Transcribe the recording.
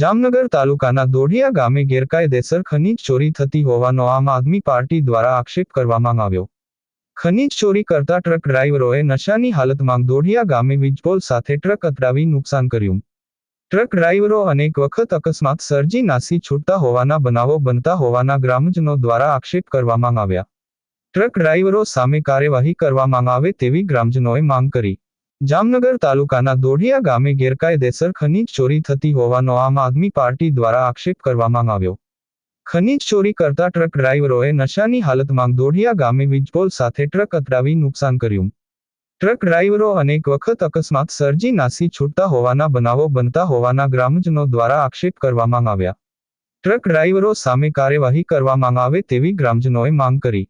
જામનગર તાલુકાના દોઢિયા ગામે ગેરકાયદેસર ખનીજ ચોરી થતી હોવાનો આમ આદમી પાર્ટી દ્વારા આક્ષેપ કરવામાં આવ્યો. ખનીજ ચોરી કરતા ટ્રક ડ્રાઈવરોએ નશાની હાલતમાં દોઢિયા ગામે વીજપોલ સાથે ટ્રક અથડાવી નુકસાન કર્યું. ટ્રક ડ્રાઈવરો અનેક વખત અકસ્માત સર્જી નાસી છૂટતા હોવાના બનાવો બનતા હોવાના ગ્રામજનો દ્વારા આક્ષેપ કરવામાં આવ્યા. ટ્રક ડ્રાઈવરો સામે કાર્યવાહી કરવામાં આવે તેવી ગ્રામજનોએ માંગ કરી. જામનગર તાલુકાના દોઢિયા ગામે ગેરકાયદેસર ખનીજ ચોરી થતી હોવાનો આમ આદમી પાર્ટી દ્વારા આક્ષેપ કરવામાં આવ્યો. ખનીજ ચોરી કરતા ટ્રક ડ્રાઈવરોએ નશાની હાલતમાં દોઢિયા ગામે વીજપોલ સાથે ટ્રક અથડાવી નુકસાન કર્યું. ટ્રક ડ્રાઈવરો અનેક વખત અકસ્માત સર્જી નાસી છૂટતા હોવાના બનાવો બનતા હોવાના ગ્રામજનો દ્વારા આક્ષેપ કરવામાં આવ્યા. ટ્રક ડ્રાઈવરો સામે કાર્યવાહી કરવામાં આવે તેવી ગ્રામજનોએ માંગ કરી.